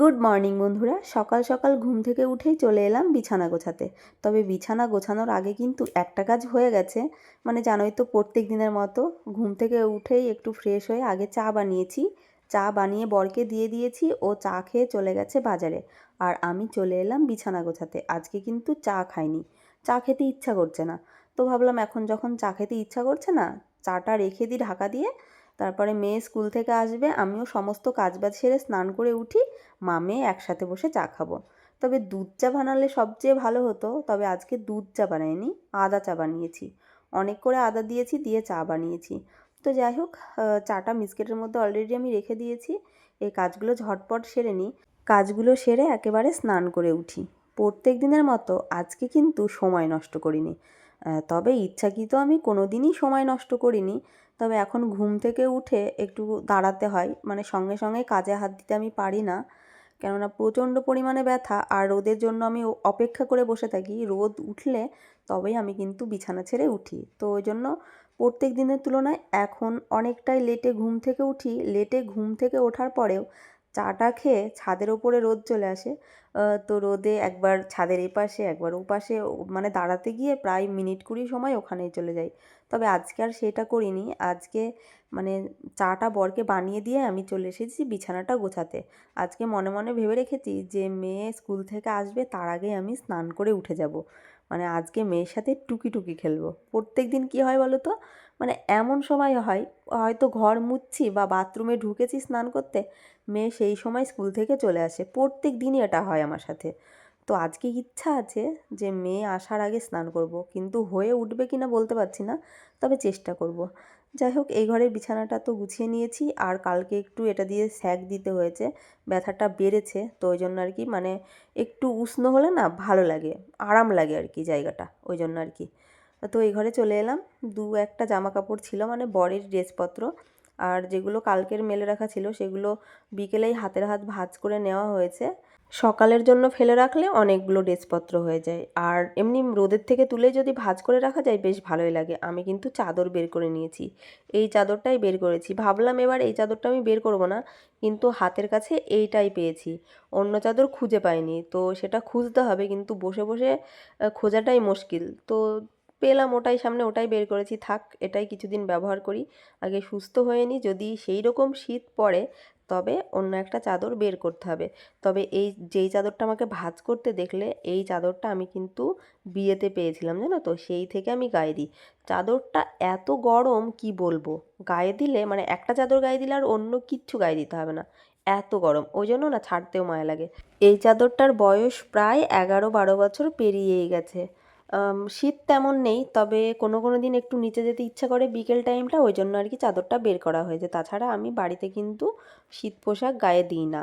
Good morning বন্ধুরা। সকাল সকাল ঘুম থেকে উঠেই চলে এলাম বিছানা গোছাতে। তবে বিছানা গোছানোর আগে কিন্তু একটা কাজ হয়ে গেছে। মানে জানোই তো প্রত্যেক দিনের মতো ঘুম থেকে উঠেই একটু ফ্রেশ হয়ে আগে চা বানিয়েছি। চা বানিয়ে বরকে দিয়ে দিয়েছি, ও চা খেয়ে চলে গেছে বাজারে। আর আমি চলে এলাম বিছানা গোছাতে। আজকে কিন্তু চা খাইনি। চা খেতে ইচ্ছা করছে না। তো ভাবলাম এখন যখন চা খেতে ইচ্ছা করছে না, চাটা রেখে দিই ঢাকা দিয়ে। তারপরে মেয়ে স্কুল থেকে আসবে, আমিও সমস্ত কাজবাজ সেরে স্নান করে উঠি, মা মেয়ে একসাথে বসে চা খাব। তবে দুধ চা বানালে সবচেয়ে ভালো হতো, তবে আজকে দুধ চা বানাইনি, আদা চা বানিয়েছি। অনেক করে আদা দিয়েছি, দিয়ে চা বানিয়েছি। তো যাই হোক চাটা মিসকেটের মধ্যে অলরেডি আমি রেখে দিয়েছি, এই কাজগুলো ঝটপট সেরে নিই। কাজগুলো সেরে একেবারে স্নান করে উঠি। প্রত্যেক দিনের মতো আজকে কিন্তু সময় নষ্ট করিনি। তবে ইচ্ছাকৃত আমি কোনো দিনই সময় নষ্ট করিনি। তবে এখন ঘুম থেকে উঠে একটু দাঁড়াতে হয়। মানে সঙ্গে সঙ্গে কাজে হাত দিতে আমি পারি না। কেননা প্রচণ্ড পরিমাণে ব্যথা আর রোদের জন্য আমি অপেক্ষা করে বসে থাকি। রোদ উঠলে তবেই আমি কিন্তু বিছানা ছেড়ে উঠি। তো ওই জন্য প্রত্যেক দিনের তুলনায় এখন অনেকটাই লেটে ঘুম থেকে উঠি। লেটে ঘুম থেকে ওঠার পরেও চাটা খেয়ে ছাদের ওপরে রোদ চলে আসে। তো রোদে একবার ছাদের এপাশে, একবার ওপাশে মানে দাঁড়াতে গিয়ে প্রায় মিনিট কুড়ি সময় ওখানেই চলে যাই। তবে আজকে আর সেটা করিনি। আজকে মানে চাটা বরকে বানিয়ে দিয়ে আমি চলে এসেছি বিছানাটা গোছাতে। আজকে মনে মনে ভেবে রেখেছি যে মেয়ে স্কুল থেকে আসবে তার আগে আমি স্নান করে উঠে যাব। মানে আজকে মেয়ের সাথে টুকি টুকি খেলব। প্রত্যেক দিন কী হয় বলো তো? মানে এমন সময় হয়, হয়তো ঘর মুচ্ছি বা বাথরুমে ঢুকেছি স্নান করতে মেয়ে সেই সময় স্কুল থেকে চলে আসে। প্রত্যেক দিনই এটা হয় আমার সাথে। তো আজকে ইচ্ছা আছে যে মেয়ে আসার আগে স্নান করব। কিন্তু হয়ে উঠবে কি না বলতে পারছি না, তবে চেষ্টা করব। যাই হোক, এই ঘরের বিছানাটা তো গুছিয়ে নিয়েছি। আর কালকে একটু এটা দিয়ে স্যাক দিতে হয়েছে। ব্যথাটা বেড়েছে, তো ওই জন্য আর কি মানে একটু উষ্ণ হলে না ভালো লাগে, আরাম লাগে আর কি জায়গাটা, ওই জন্য আর কি। তো এই ঘরে চলে এলাম। দু একটা জামা কাপড় ছিল মানে বরের ড্রেসপত্র। আর যেগুলো কালকের মেলে রাখা ছিল সেগুলো বিকেলেই হাতের হাত ভাজ করে নেওয়া হয়েছে। সকালের জন্য ফেলে রাখলে অনেকগুলো ড্রেসপত্র হয়ে যায়। আর এমনি রোদের থেকে তুলে যদি ভাজ করে রাখা যায়, বেশ ভালোই লাগে। আমি কিন্তু চাদর বের করে নিয়েছি। এই চাদরটাই বের করেছি। ভাবলাম এবার এই চাদরটা আমি বের করব না, কিন্তু হাতের কাছে এইটাই পেয়েছি। অন্য চাদর খুঁজে পাইনি। তো সেটা খুঁজতে হবে, কিন্তু বসে বসে খোঁজাটাই মুশকিল। তো পেলাম ওটাই সামনে, ওটাই বের করেছি, থাক, এটাই কিছুদিন ব্যবহার করি। আগে সুস্থ হয়ে নিই যদি সেই রকম শীত পড়ে, তবে অন্য একটা চাদর বের করতে হবে। তবে এই যেই চাদরটা আমাকে ভাজ করতে দেখলে, এই চাদরটা আমি কিন্তু বিয়েতে পেয়েছিলাম, জানো তো? সেই থেকে আমি গায়ে দিই। চাদরটা এত গরম, কি বলব? গায়ে দিলে মানে একটা চাদর গায়ে দিলে আর অন্য কিচ্ছু গায়ে দিতে হবে না। এত গরম, ওই জন্য না ছাড়তেও মায়া লাগে। এই চাদরটার বয়স প্রায় এগারো বারো বছর পেরিয়েই গেছে। শীত তেমন নেই, তবে কোনো কোনো দিন একটু নিচে যেতে ইচ্ছা করে বিকেল টাইমটা ওই জন্য আর কি চাদরটা বের করা হয়েছে। তাছাড়া আমি বাড়িতে কিন্তু শীত পোশাক গায়ে দিই না।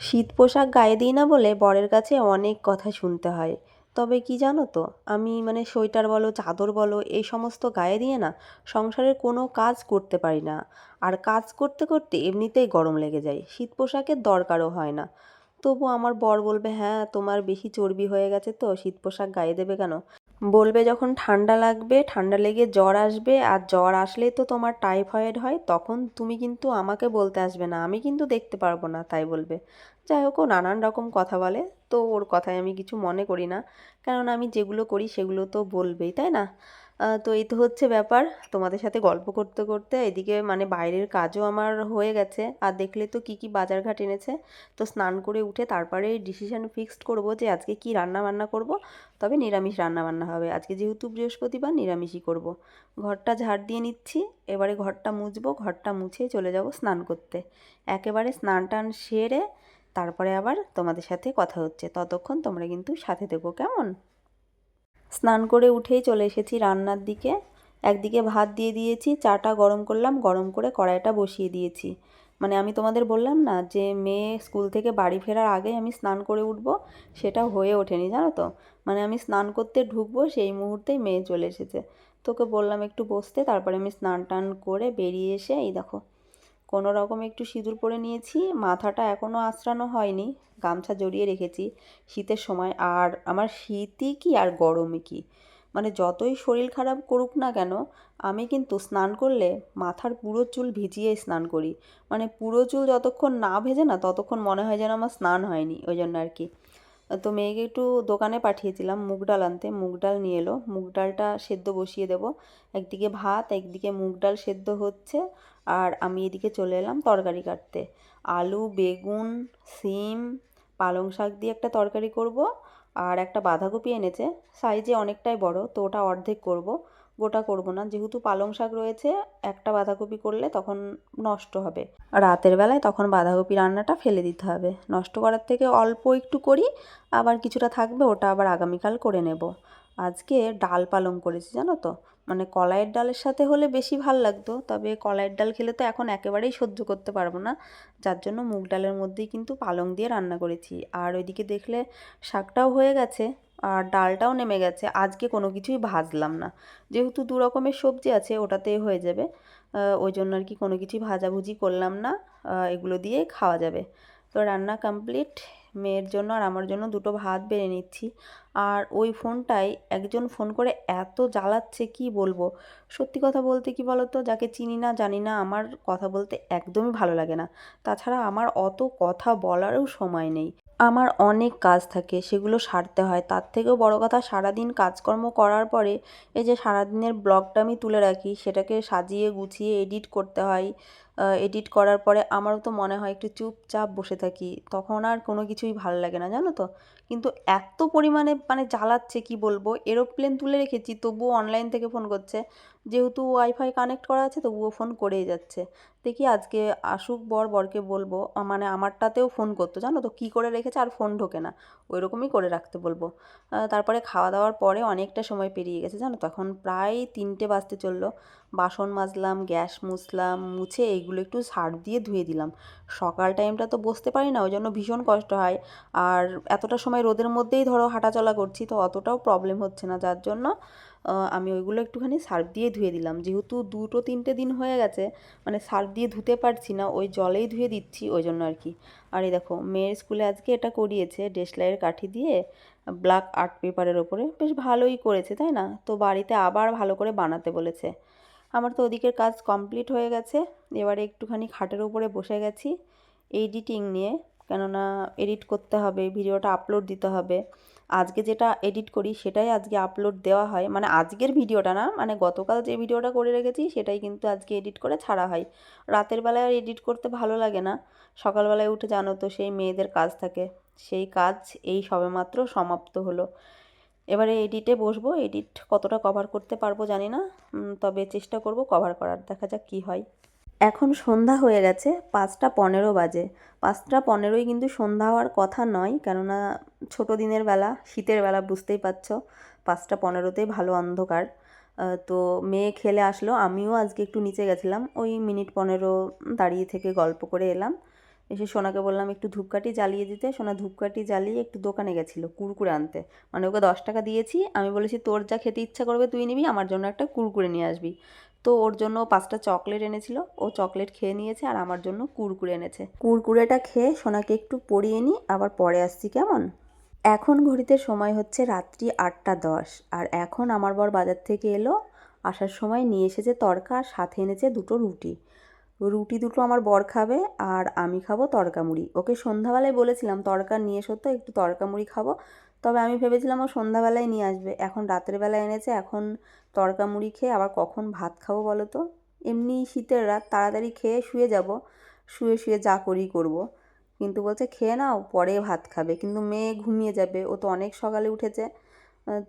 শীত পোশাক গায়ে দিই না বলে বরের কাছে অনেক কথা শুনতে হয়। তবে কি জানো তো, আমি মানে সোয়েটার বলো, চাদর বলো, এই সমস্ত গায়ে দিয়ে না সংসারের কোনো কাজ করতে পারি না। আর কাজ করতে করতে এমনিতেই গরম লেগে যায়। শীত পোশাকের দরকারও হয় না। তবু আমার বর বলবে হ্যাঁ তোমার বেশি চর্বি হয়ে গেছে তো, শীত পোশাক গায়ে দেবে কেন? বলবে যখন ঠান্ডা লাগবে, ঠান্ডা লেগে জ্বর আসবে, আর জ্বর আসলেই তো তোমার টাইফয়েড হয়, তখন তুমি কিন্তু আমাকে বলতে আসবে না, আমি কিন্তু দেখতে পারব না, তাই বলবে। যাই হোক, ও নানান রকম কথা বলে, তো ওর কথায় আমি কিছু মনে করি না, কেননা আমি যেগুলো করি সেগুলো তো বলবেই, তাই না? তো এই তো হচ্ছে ব্যাপার। তোমাদের সাথে গল্প করতে করতে এদিকে মানে বাইরের কাজও আমার হয়ে গেছে। আর দেখলে তো কি কি বাজারঘাট এনেছে। তো স্নান করে উঠে তারপরে ডিসিশান ফিক্সড করব যে আজকে কি রান্না বান্না করব। তবে নিরামিষ রান্না বান্না হবে। আজকে যেহেতু বৃহস্পতিবার, নিরামিষই করব। ঘরটা ঝাড় দিয়ে নিচ্ছি। এবারে ঘরটা মুছবো। ঘরটা মুছে চলে যাব স্নান করতে। একেবারে স্নান টান সেরে তারপরে আবার তোমাদের সাথে কথা হচ্ছে। ততক্ষণ তোমরা কিন্তু সাথে থেকো। কেমন? স্নান করে উঠেই চলে এসেছি রান্নার দিকে। একদিকে ভাত দিয়ে দিয়েছি, চাটা গরম করলাম, গরম করে কড়াইটা বসিয়ে দিয়েছি। মানে আমি তোমাদের বললাম না যে, মেয়ে স্কুল থেকে বাড়ি ফেরার আগে আমি স্নান করে উঠবো, সেটা হয়ে ওঠেনি, জানো তো? মানে আমি স্নান করতে ঢুকবো, সেই মুহূর্তেই মেয়ে চলে এসেছে। তোকে বললাম একটু বসতে, তারপরে আমি স্নান টান করে বেরিয়ে এসে এই দেখো কোনো রকম একটু সিঁদুর পরে নিয়েছি, মাথাটা এখনও আঁচড়ানো হয়নি, গামছা জড়িয়ে রেখেছি। শীতের সময় আর আমার শীতই কি আর গরমে কি? মানে যতই শরীর খারাপ করুক না কেন, আমি কিন্তু স্নান করলে মাথার পুরো চুল ভিজিয়ে স্নান করি। মানে পুরো চুল যতক্ষণ না ভেজে না ততক্ষণ মনে হয় যেন আমার স্নান হয়নি, ওই জন্য আর কি। তো মেয়েকে একটু দোকানে পাঠিয়েছিলাম, মুগ ডাল আনতে। মুগ ডাল নিয়ে এলো। মুগ ডালটা সেদ্ধ বসিয়ে দেব। একদিকে ভাত, একদিকে মুগ ডাল সেদ্ধ হচ্ছে। আর আমি এদিকে চলে এলাম তরকারি কাটতে। আলু, বেগুন, সিম, পালং শাক দিয়ে একটা তরকারি করব। আর একটা বাঁধাকপি এনেছে। সাইজে অনেকটাই বড়, তো ওটা অর্ধেক করব। গোটা করব না। যেহেতু পালং শাক রয়েছে, একটা বাঁধাকপি করলে তখন নষ্ট হবে। রাতের বেলায় তখন বাঁধাকপি রান্নাটা ফেলে দিতে হবে। নষ্ট করার থেকে অল্প একটু করি, আবার কিছুটা থাকবে ওটা আবার আগামীকাল করে নেব। আজকে ডাল পালং করেছি, জানো তো? মানে কলাইয়ের ডালের সাথে হলে বেশি ভালো লাগতো, তবে কলাইয়ের ডাল খেলে তো এখন একেবারেই সহ্য করতে পারব না। যার জন্য মুগ ডালের মধ্যেই কিন্তু পালং দিয়ে রান্না করেছি। আর ওইদিকে দেখলে শাকটাও হয়ে গেছে। আর ডালটাও নেমে গেছে। আজকে কোনো কিছুই ভাজলাম না। যেহেতু দু রকমের সবজি আছে, ওটাতেই হয়ে যাবে। ওই জন্য আর কি কোনো কিছুই ভাজাভুজি করলাম না। এগুলো দিয়ে খাওয়া যাবে। তো রান্না কমপ্লিট মেয়ের জন্য আর আমার জন্য দুটো ভাত বেড়ে নিচ্ছি। আর ওই ফোনটাই একজন ফোন করে এত জ্বালাচ্ছে, কি বলব? সত্যি কথা বলতে কি বলতো? যাকে চিনি না, জানি না, আমার কথা বলতে একদমই ভালো লাগে না। তাছাড়া আমার অত কথা বলারও সময় নেই। আমার অনেক কাজ থাকে, সেগুলো সারতে হয়। তার থেকেও বড় কথা, সারাদিন কাজকর্ম করার পরে এই যে সারাদিনের ব্লগটা আমি তুলে রাখি, সেটাকে সাজিয়ে গুছিয়ে এডিট করতে হয়। এডিট করার পরে আমারও তো মনে হয় একটু চুপচাপ বসে থাকি। তখন আর কোনো কিছুই ভালো লাগে না, জানো তো? কিন্তু এত পরিমাণে মানে জ্বালাচ্ছে, কি বলব? এরোপ্লেন তুলে রেখেছি, তবুও অনলাইন থেকে ফোন করছে। যেহেতু ওয়াইফাই কানেক্ট করা আছে, তবুও ফোন করেই যাচ্ছে। দেখি আজকে আসুক বর, বরকে বলব। মানে আমারটাতেও ফোন করতো, জানো তো? কী করে রেখেছে আর ফোন ঢোকে না। ওই রকমই করে রাখতে বলব। তারপরে খাওয়া দাওয়ার পরে অনেকটা সময় পেরিয়ে গেছে, জানো তখন প্রায় তিনটে বাজতে চলল। বাসন মাজলাম, গ্যাস মুছলাম, মুছে এইগুলো একটু সার দিয়ে ধুয়ে দিলাম। সকাল টাইমটা তো বসতে পারি না ওই জন্য ভীষণ কষ্ট হয়। আর এতটা সময় রোদের মধ্যেই ধরো হাঁটাচলা করছি, তো অতটাও প্রবলেম হচ্ছে না। যার জন্য আমি ওইগুলো একটুখানি সার্ফ দিয়ে ধুয়ে দিলাম। যেহেতু দুটো তিনটে দিন হয়ে গেছে মানে সার্ফ দিয়ে ধুতে পারছি না, ওই জলেই ধুয়ে দিচ্ছি ওই জন্য আর কি। আর এই দেখো, মেয়ের স্কুলে আজকে এটা করিয়েছে ডেসলাইয়ের কাঠি দিয়ে ব্ল্যাক আর্ট পেপারের ওপরে। বেশ ভালোই করেছে, তাই না? তো বাড়িতে আবার ভালো করে বানাতে বলেছে। আমার তো ওদিকের কাজ কমপ্লিট হয়ে গেছে। এবারে একটুখানি খাটের উপরে বসে গেছি এডিটিং নিয়ে। কেননা এডিট করতে হবে, ভিডিওটা আপলোড দিতে হবে। আজকে যেটা এডিট করি সেটাই আজকে আপলোড দেওয়া হয়। মানে আজকের ভিডিওটা না মানে গতকাল যে ভিডিওটা করে রেখেছি সেটাই কিন্তু আজকে এডিট করে ছাড়া হয়। রাতের বেলায় আর এডিট করতে ভালো লাগে না। সকালবেলায় উঠে জানো তো সেই মেয়েদের কাজ থাকে। সেই কাজ এই সবেমাত্র সমাপ্ত হলো। এবারে এডিটে বসবো, এডিট কতটা কভার করতে পারব জানি না তবে চেষ্টা করব কভার করার, দেখা যাক কী হয়। এখন সন্ধ্যা হয়ে গেছে, পাঁচটা পনেরো বাজে। পাঁচটা পনেরোই কিন্তু সন্ধ্যা হওয়ার কথা নয়, কেননা ছোটো দিনের বেলা, শীতের বেলা বুঝতেই পারছ, পাঁচটা পনেরোতেই ভালো অন্ধকার। তো মেয়ে খেলে আসলো, আমিও আজকে একটু নিচে গেছিলাম, ওই মিনিট পনেরো দাঁড়িয়ে থেকে গল্প করে এলাম। এসে সোনাকে বললাম, একটু ধূপকাঠি জ্বালিয়ে দিতে। সোনা ধূপকাঠি জ্বালিয়ে একটু দোকানে গেছিল, কুরকুরে আনতে। মানে ওকে দশ টাকা দিয়েছি, আমি বলেছি তোর যা খেতে ইচ্ছা করবে তুই নিবি, আমার জন্য একটা কুরকুরে নিয়ে আসবি। তো ওর জন্য পাঁচটা চকলেট এনেছিল, ও চকলেট খেয়ে নিয়েছে আর আমার জন্য কুরকুরে এনেছে। কুরকুরেটা খেয়ে সোনাকে একটু পরিয়ে নিই, আবার পরে আসছি কেমন? এখন ঘড়িতে সময় হচ্ছে রাত্রি আটটা দশ, আর এখন আমার বর বাজার থেকে এলো, আসার সময় নিয়ে এসেছে তরকা আর সাথে এনেছে দুটো রুটি। রুটি দুটো আমার বর খাবে আর আমি খাব তরকা মুড়ি। ওকে সন্ধ্যাবেলায় বলেছিলাম, তরকা নিয়ে এসো তো, একটু তরকা মুড়ি খাব। তবে আমি ভেবেছিলাম ও সন্ধ্যাবেলায় নিয়ে আসবে। এখন রাতের বেলা এনেছে, এখন তরকা মুড়ি খেয়ে আবার কখন ভাত খাব বলো তো? এমনি শীতের রাত, তাড়াতাড়ি খেয়ে শুয়ে যাব, শুয়ে শুয়ে যা করি করব। কিন্তু বলছে, খেয়ে নাও, পরে ভাত খাবে। কিন্তু মেয়ে ঘুমিয়ে যাবে। ও তো অনেক সকালে উঠেছে।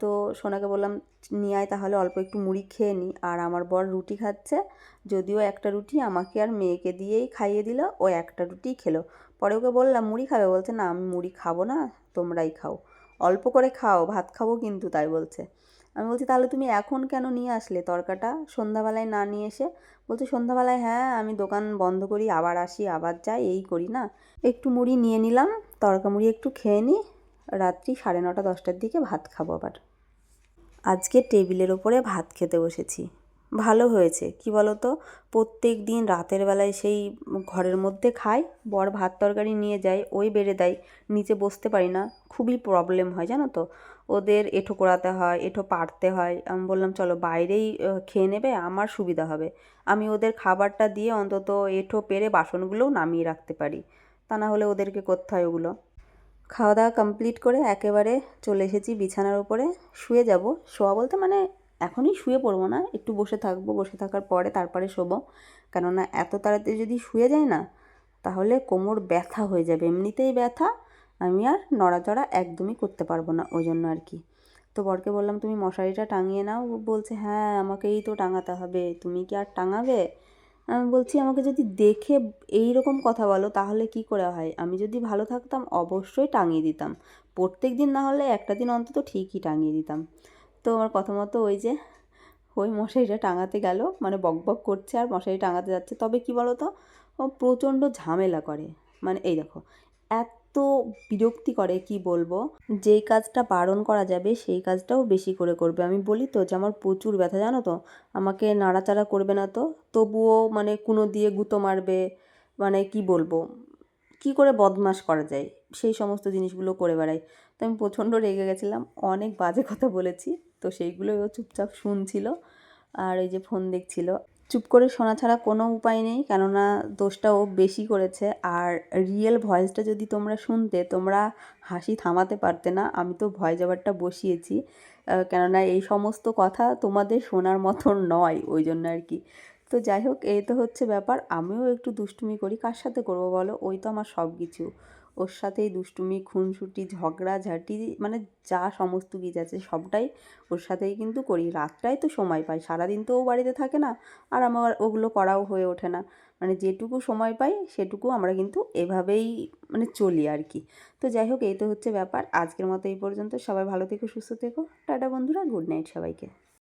তো সোনাকে বললাম, নিয়ে আয় তাহলে অল্প একটু মুড়ি খেয়ে নিই আর আমার বর রুটি খাচ্ছে, যদিও একটা রুটি আমাকে আর মেয়েকে দিয়েই খাইয়ে দিল, ও একটা রুটি খেলো। পরে ওকে বললাম, মুড়ি খাবে? বলছে, না, আমি মুড়ি খাব না, তোমরাই খাও। অল্প করে খাও, ভাত খাব কিন্তু, তাই বলছে। আমি বলছি, তাহলে তুমি এখন কেন নিয়ে আসলে তরকাটা? সন্ধ্যাবেলায় না নিয়ে এসে? বলছে, সন্ধ্যাবেলায় হ্যাঁ আমি দোকান বন্ধ করি, আবার আসি, আবার যাই, এই করি না। একটু মুড়ি নিয়ে নিলাম তরকা মুড়ি একটু খেয়ে নিই রাত্রি সাড়ে নটা, দশটার দিকে ভাত খাব আবার। আজকে টেবিলের ওপরে ভাত খেতে বসেছি। ভালো হয়েছে, কি বলো তো প্রত্যেক দিন রাতের বেলায় সেই ঘরের মধ্যে খাই, বর ভাত তরকারি নিয়ে যায়, ওই বেড়ে দেয়, নিচে বসতে পারি না, খুবই প্রবলেম হয়, জানো তো? ওদের এঁঠো করাতে হয়, এঁঠো পাড়তে হয়, আমি বললাম, চলো বাইরেই খেয়ে নেবে, আমার সুবিধা হবে। আমি ওদের খাবারটা দিয়ে অন্তত এঁঠো পেরে বাসনগুলোও নামিয়ে রাখতে পারি। তা না হলে ওদেরকে করতে হয় ওগুলো। খাওয়া দাওয়া কমপ্লিট করে একেবারে চলে এসেছি বিছানার উপরে। শুয়ে যাব, শোয়া বলতে মানে এখনই শুয়ে পড়ব না, একটু বসে থাকব, বসে থাকার পরে তারপরে শোবো। কেননা এত তাড়াতাড়ি যদি শুয়ে যায় না, তাহলে কোমর ব্যথা হয়ে যাবে। এমনিতেই ব্যথা, আমি আর নড়াচড়া একদমই করতে পারব না, ওই জন্য আর কি। তো বরকে বললাম, তুমি মশারিটা টাঙিয়ে নাও। বলছে হ্যাঁ আমাকেই তো টাঙাতে হবে। তুমি কি আর টাঙাবে? আমি বলছি, আমাকে যদি দেখে এই রকম কথা বলো, তাহলে কি করে হয়? আমি যদি ভালো থাকতাম, অবশ্যই টাঙিয়ে দিতাম। প্রত্যেক দিন না হলে একটা দিন অন্তত ঠিকই টাঙিয়ে দিতাম। তো আমার কথা মতো ওই যে, ওই মশারিটা টাঙাতে গেল মানে বক বক করছে আর মশারি টাঙাতে যাচ্ছে। তবে কি বলো তো ও প্রচণ্ড ঝামেলা করে। মানে এই দেখো, এত বিরক্তি করে কি বলব? যেই কাজটা বারণ করা যাবে, সেই কাজটাও বেশি করে করবে। আমি বলি তো যে, আমার প্রচুর ব্যথা, জানো তো? আমাকে নাড়াচাড়া করবে না তো? তবুও মানে কুনো দিয়ে গুঁতো মারবে মানে কি বলব? কি করে বদমাশ করা যায়? সেই সমস্ত জিনিসগুলো করে বেড়াই। তো আমি প্রচণ্ড রেগে গেছিলাম, অনেক বাজে কথা বলেছি। তো সেইগুলোই ও চুপচাপ শুনছিল, আর এই যে ফোন দেখছিল। চুপ করে শোনা ছাড়া কোনো উপায় নেই, কেননা দোষটা ও বেশি করেছে। আর রিয়েল ভয়েসটা যদি তোমরা শুনতে, তোমরা হাসি থামাতে পারতে না, আমি তো ভয় যাবারটা বসিয়েছি। কেননা এই সমস্ত কথা তোমাদের শোনার মতন নয়, ওই জন্য আর কি। তো যাই হোক, এই তো হচ্ছে ব্যাপার। আমিও একটু দুষ্টুমি করি। কার সাথে করব বলো? ওই তো আমার সব কিছু। ওর সাথেই দুষ্টুমি, খুনসুটি ঝগড়া ঝাঁটি মানে যা সমস্ত কিছু আছে সবটাই ওর সাথেই কিন্তু করি। রাতটাই তো সময় পাই। সারাদিন তো ও বাড়িতে থাকে না, আর আমার ওগুলো করাও হয়ে ওঠে না। মানে যেটুকু সময় পাই সেটুকু আমরা কিন্তু এভাবেই মানে চলি আর কি। তো যাই হোক, এই তো হচ্ছে ব্যাপার। আজকের মতো এই পর্যন্ত। সবাই ভালো থেকো, সুস্থ থেকো। টাটা বন্ধুরা, গুড নাইট সবাইকে।